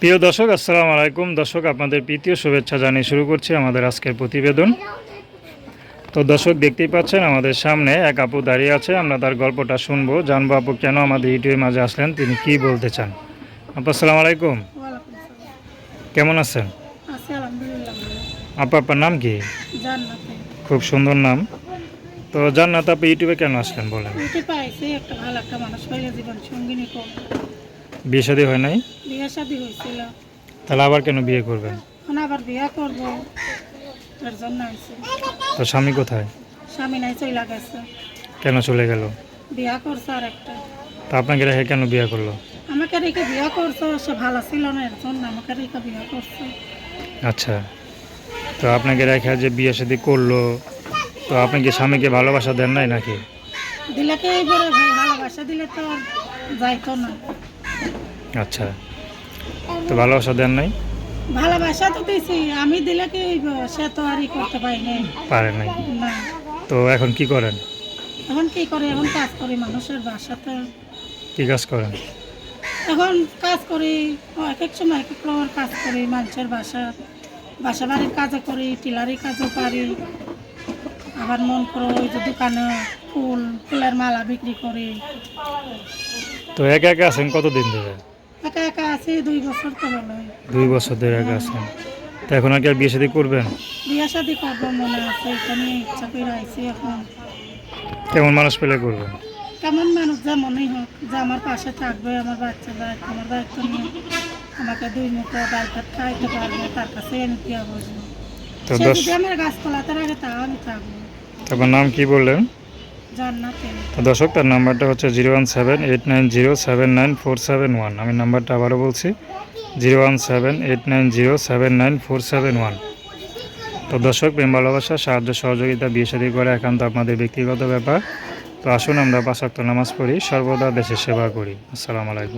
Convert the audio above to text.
প্রিয় দর্শক আসসালামু আলাইকুম। দর্শক আপনাদের প্রীতীয় শুভেচ্ছা জানিয়ে শুরু করছি আমাদের আজকের প্রতিবেদন। তো দর্শক দেখতেই পাচ্ছেন আমাদের সামনে এক আপু দাঁড়িয়ে আছে। আমরা তার গল্পটা শুনব জানব আপু কেন আমাদের ইউটিউবের মাঝে আসলেন তিনি কি বলতে চান। আপু আসসালামু আলাইকুম। কেমন আছেন? আপু আপনার নাম কি? খুব সুন্দর নাম। তো জান্নাত আপু ইউটিউবে কেন আসলেন বলেন। একটা ভালো একটা মানুষ জীবন সঙ্গিনী কম বিয়ে শাদী হয় নাই? বিয়ে শাদি হয়েছিল। তাহলে আবার কেন বিয়ে করবেন? এখন আবার বিয়ে করব। এর জন্য আইছি। তো স্বামী কোথায়? স্বামী নাই চইলা গেছে। কেন চলে গেল? বিয়া করছে আর একটা। তা আপনাকে রেখে কেন বিয়ে করল? আমাকে রেখে বিয়া করছে সে ভালো ছিল না এর জন্য আমাকে রেখে বিয়া করছে। আচ্ছা। তো আপনাকে রেখে যে বিয়ে শাদী করল তো আপনি কি স্বামীকে ভালোবাসা দেন নাই নাকি? দিলে কি ভালোবাসা দিলে তো যাইতো না। আচ্ছা। তো ভালোবাসা দেন নাই? ভালোবাসা তো দিছি। আমি দিলে কি সে তো আর ই করতে পারি নাই। পারে নাই। না। তো এখন কি করেন? এখন কি করে? এখন কাজ করি। মানুষের বাসাতে। কি কাজ করেন? এখন কাজ করি। এক এক সময় এক এক রকমের কাজ করি। মানুষের বাসা বাসা বাড়ির কাজও করি টিলারি কাজও পারি। আবার মন করো ওই যে দোকানে ফুল ফুলের মালা বিক্রি করি। তো একা একা আছেন কতদিন ধরে? একা একা আছি দুই বছর তো হলো দুই বছর ধরে একা আছেন। তো এখন আর কি আর বিয়ে শাদী করবেন? বিয়া শাদি করব মনে আছে এখানে ইচ্ছা করে আইছি এখন। কেমন মানুষ পেলে করবেন? কেমন মানুষ যেমনই হোক যে আমার পাশে থাকবে আমার বাচ্চা দায়িত্ব আমার দায়িত্ব নিয়ে আমাকে দুই মুখো ভাত খাইতে পারবে তার কাছে আমি সে যদি আমার গাছ তোলাতে আগে আমি থাকব। আপনার নাম কি বললেন? দর্শক, তার নাম্বারটা হচ্ছে zero one seven eight nine zero seven nine four seven one. আমি নাম্বারটা আবারও বলছি, zero one seven eight nine zero seven nine four seven one. তো দর্শক, প্রেম, ভালোবাসা, সাহায্য, সহযোগিতা, বিয়ে সাদী করে একান্ত আপনাদের ব্যক্তিগত ব্যাপার। তো আসুন আমরা পাশাক্ত নামাজ পড়ি, সর্বদা দেশের সেবা করি। আসসালামু আলাইকুম।